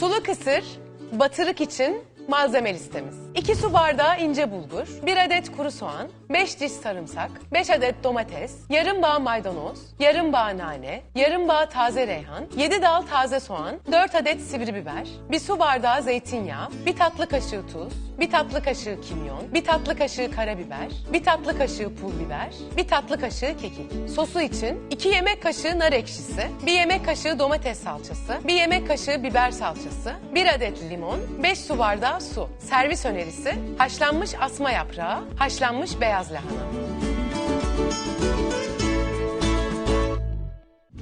Sulu kısır, batırık için malzeme listemiz. 2 su bardağı ince bulgur, 1 adet kuru soğan, 5 diş sarımsak, 5 adet domates, yarım bağ maydanoz, yarım bağ nane, yarım bağ taze reyhan, 7 dal taze soğan, 4 adet sivri biber, 1 su bardağı zeytinyağı, 1 tatlı kaşığı tuz, 1 tatlı kaşığı kimyon, 1 tatlı kaşığı karabiber, 1 tatlı kaşığı pul biber, 1 tatlı kaşığı kekik. Sosu için 2 yemek kaşığı nar ekşisi, 1 yemek kaşığı domates salçası, 1 yemek kaşığı biber salçası, 1 adet limon, 5 su bardağı su. Servis önerisi haşlanmış asma yaprağı, haşlanmış beyaz lahana.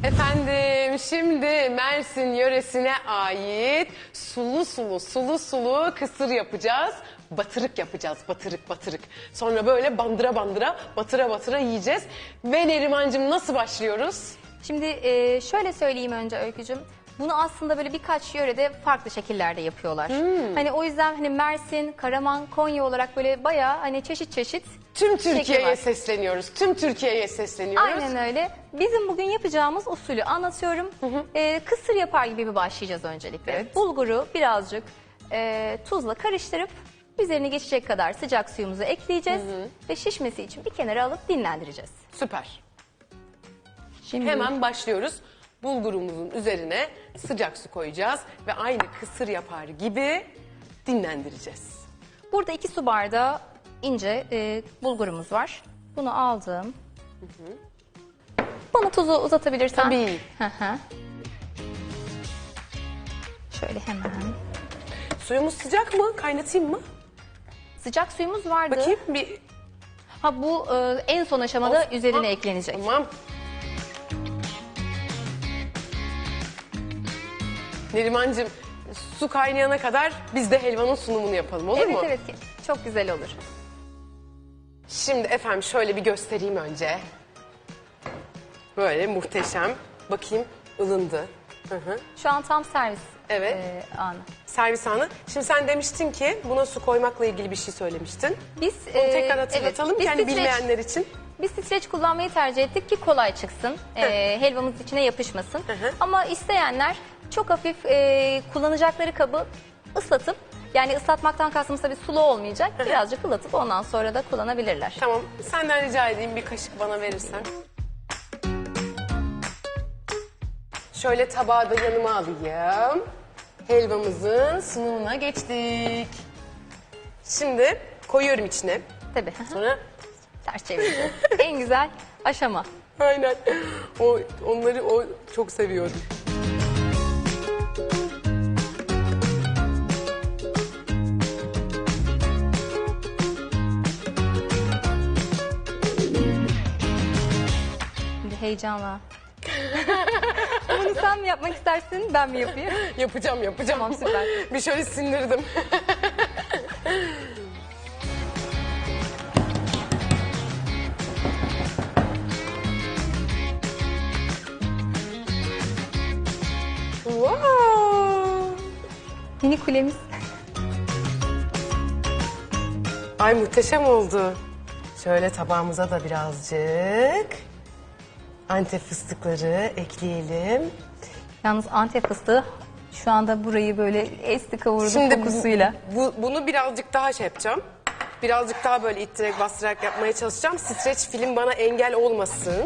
Efendim şimdi Mersin yöresine ait sulu sulu sulu sulu kısır yapacağız. Batırık yapacağız batırık batırık. Sonra böyle bandıra bandıra batıra batıra yiyeceğiz. Ve Nerimancığım nasıl başlıyoruz? Şimdi şöyle söyleyeyim önce Öykücüm. Bunu aslında böyle birkaç yörede farklı şekillerde yapıyorlar. Hmm. Hani o yüzden hani Mersin, Karaman, Konya olarak böyle bayağı hani çeşit çeşit Tüm Türkiye'ye sesleniyoruz. Tüm Türkiye'ye sesleniyoruz. Aynen öyle. Bizim bugün yapacağımız usulü anlatıyorum. E, kısır yapar gibi bir başlayacağız öncelikle. Evet. Bulguru birazcık e, tuzla karıştırıp üzerine geçecek kadar sıcak suyumuzu ekleyeceğiz. Ve şişmesi için bir kenara alıp dinlendireceğiz. Süper. Şimdi Hemen başlıyoruz. Bulgurumuzun üzerine sıcak su koyacağız ve aynı kısır yapar gibi dinlendireceğiz. Burada iki su bardağı ince e, bulgurumuz var. Bunu aldım. Bana tuzu uzatabilirsen. Tabii. Hı hı. Şöyle hemen. Suyumuz sıcak mı? Kaynatayım mı? Sıcak suyumuz vardı. Bakayım bir Ha bu e, en son aşamada Of, üzerine ha, eklenecek. Tamam. Nerimancığım su kaynayana kadar biz de helvanın sunumunu yapalım olur evet mu? evet çok güzel olur. Şimdi efendim şöyle bir göstereyim önce. Böyle muhteşem. Bakayım ılındı. Hı hı. Şu an tam servis Evet. e, anı. Servis anı. Şimdi sen demiştin ki buna su koymakla ilgili bir şey söylemiştin. Biz Bunu e, tekrar hatırlatalım evet, biz yani streç- bilmeyenler için. Biz streç kullanmayı tercih ettik ki kolay çıksın. Ee, helvamız içine yapışmasın. hı. Ama isteyenler çok hafif e, kullanacakları kabı ıslatıp yani ıslatmaktan kastımız tabii sulu olmayacak. Birazcık ıslatıp ondan sonra da kullanabilirler. Tamam senden rica edeyim bir kaşık bana verirsen. Şöyle tabağı da yanıma alayım. Helvamızın sunumuna geçtik. Şimdi koyuyorum içine. Tabii. Sonra Ters çevireceğiz. en güzel aşama. aynen o onları o çok seviyorum. Heyecanla. Bunu sen mi yapmak istersin, ben mi yapayım? Yapacağım yapacağım. Tamam, süper. bir şöyle sindirdim. wow. Mini kulemiz. Ay muhteşem oldu. Şöyle tabağımıza da birazcık antep fıstıkları ekleyelim. Yalnız Antep fıstığı şu anda burayı böyle esti kavurdu Şimdi bu- kokusuyla. Bu, bunu birazcık daha şey yapacağım. Birazcık daha böyle ittirerek bastırarak yapmaya çalışacağım. Streç film bana engel olmasın.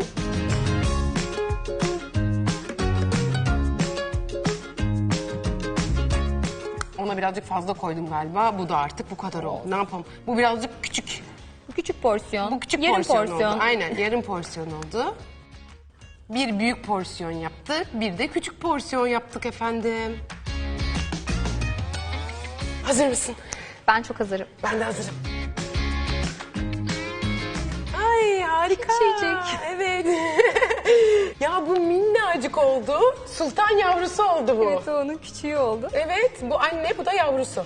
Ona birazcık fazla koydum galiba. Bu da artık bu kadar oldu. Ne yapalım? Bu birazcık küçük. Bu küçük porsiyon. Bu küçük yarım porsiyon, porsiyon. oldu. Aynen yarım porsiyon oldu. Bir büyük porsiyon yaptık. Bir de küçük porsiyon yaptık efendim. Hazır mısın? Ben çok hazırım. Ben de hazırım. Ay harika. Küçücük. Evet. ya bu minnacık oldu. Sultan yavrusu oldu bu. Evet o onun küçüğü oldu. Evet, bu anne, bu da yavrusu.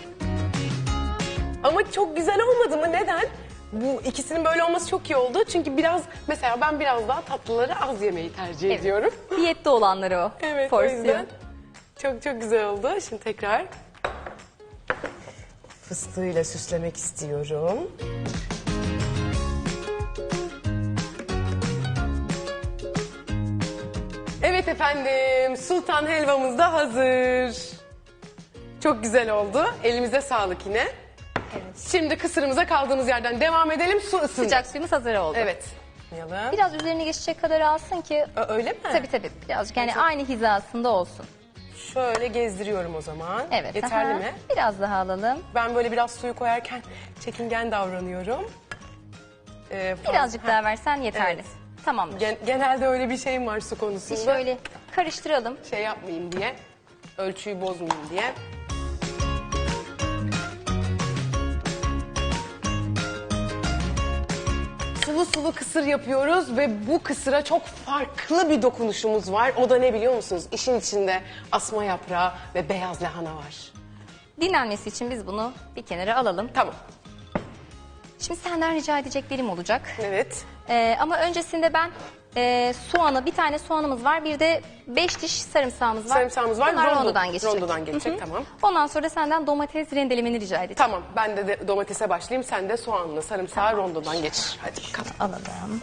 Ama çok güzel olmadı mı? Neden? Bu ikisinin böyle olması çok iyi oldu. Çünkü biraz, mesela ben biraz daha tatlıları az yemeyi tercih Evet. ediyorum. Diyette olanları o. Evet, o yüzden çok çok güzel oldu. Şimdi tekrar fıstığıyla süslemek istiyorum. Evet efendim, sultan helvamız da hazır. Çok güzel oldu. Elimize sağlık yine. Evet. Şimdi kısırımıza kaldığımız yerden devam edelim. Su ısındı. Sıcak suyumuz hazır oldu. Evet. Yapmayalım. Biraz üzerine geçecek kadar alsın ki Ö- Öyle mi? tabii tabii birazcık yani aynı hizasında olsun. Şöyle gezdiriyorum o zaman. Evet. Yeterli aha. mi? Biraz daha alalım. Ben böyle biraz suyu koyarken çekingen davranıyorum. Ee, Birazcık Ha. daha versen yeterli. Evet. Tamamdır. Gen- genelde öyle bir şeyim var su konusunda. Şöyle karıştıralım. Şey yapmayayım diye. Ölçüyü bozmayayım diye. Sulu sulu kısır yapıyoruz ve bu kısıra çok farklı bir dokunuşumuz var. O da ne biliyor musunuz? İşin içinde asma yaprağı ve beyaz lahana var. Dinlenmesi için biz bunu bir kenara alalım. Tamam. Şimdi senden rica edeceklerim olacak. Evet. Ee, ama öncesinde ben e, soğanı, bir tane soğanımız var. Bir de beş diş sarımsağımız var. Sarımsağımız var. Bunlar Rondo- rondodan geçecek. rondodan geçecek, tamam. Ondan sonra senden domates rendelemeni rica edeceğim. Tamam. Ben de, de domatese başlayayım. Sen de soğanla sarımsağı rondodan geçir. Hadi bakalım. Alalım.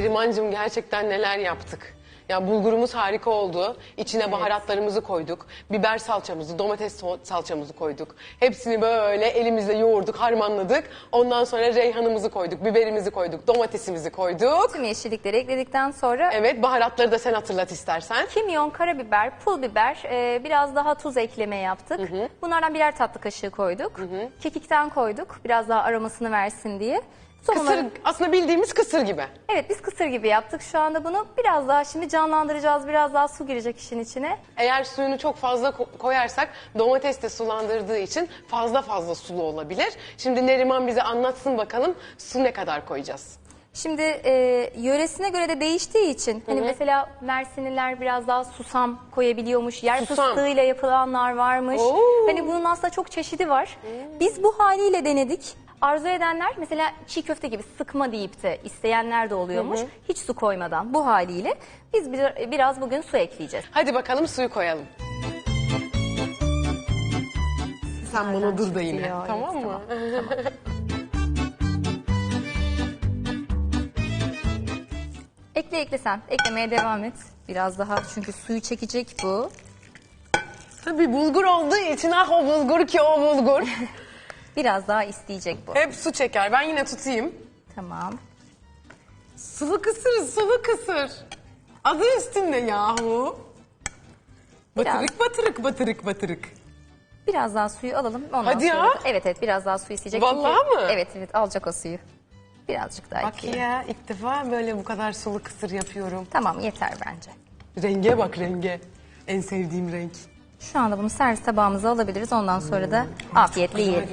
Nerimancığım gerçekten neler yaptık. Ya bulgurumuz harika oldu. İçine baharatlarımızı koyduk. Biber salçamızı, domates salçamızı koyduk. Hepsini böyle elimizle yoğurduk, harmanladık. Ondan sonra reyhanımızı koyduk, biberimizi koyduk, domatesimizi koyduk. Tüm yeşillikleri ekledikten sonra Evet, baharatları da sen hatırlat istersen. kimyon, karabiber, pul biber, e, biraz daha tuz ekleme yaptık. Bunlardan birer tatlı kaşığı koyduk. Kekikten koyduk biraz daha aromasını versin diye. Kısır, Soğanları- aslında bildiğimiz kısır gibi. Evet biz kısır gibi yaptık şu anda bunu. Biraz daha şimdi canlandıracağız. Biraz daha su girecek işin içine. Eğer suyunu çok fazla ko- koyarsak domates de sulandırdığı için fazla fazla sulu olabilir. Şimdi Neriman bize anlatsın bakalım su ne kadar koyacağız? Şimdi e, yöresine göre de değiştiği için hani mesela Mersinliler biraz daha susam koyabiliyormuş. Yer Susam. fıstığıyla yapılanlar varmış. Oo. Hani bunun aslında çok çeşidi var. Biz bu haliyle denedik. Arzu edenler mesela çiğ köfte gibi sıkma deyip de isteyenler de oluyormuş. Hiç su koymadan bu haliyle biz bir- biraz bugün su ekleyeceğiz. Hadi bakalım suyu koyalım. Sen bunu dur da yine. çıkıyor, evet, tamam mı? Ekle ekle sen. Eklemeye devam et. Biraz daha çünkü suyu çekecek bu. Tabii bulgur olduğu için ah o bulgur ki o bulgur. Biraz daha isteyecek bu. Hep su çeker. Ben yine tutayım. Tamam. Sulu kısır, sulu kısır. Adı üstünde yahu. Biraz. Batırık batırık batırık batırık. Biraz daha suyu alalım. Ondan Hadi sonra ya. da- evet evet biraz daha su isteyecek. Vallahi çünkü, mı? Evet evet alacak o suyu. Birazcık daha Bak ekleyelim. ya ilk defa böyle bu kadar sulu kısır yapıyorum. Tamam yeter bence. Renge bak renge. En sevdiğim renk. Şu anda bunu servis tabağımıza alabiliriz. Ondan sonra da afiyetle yiyelim.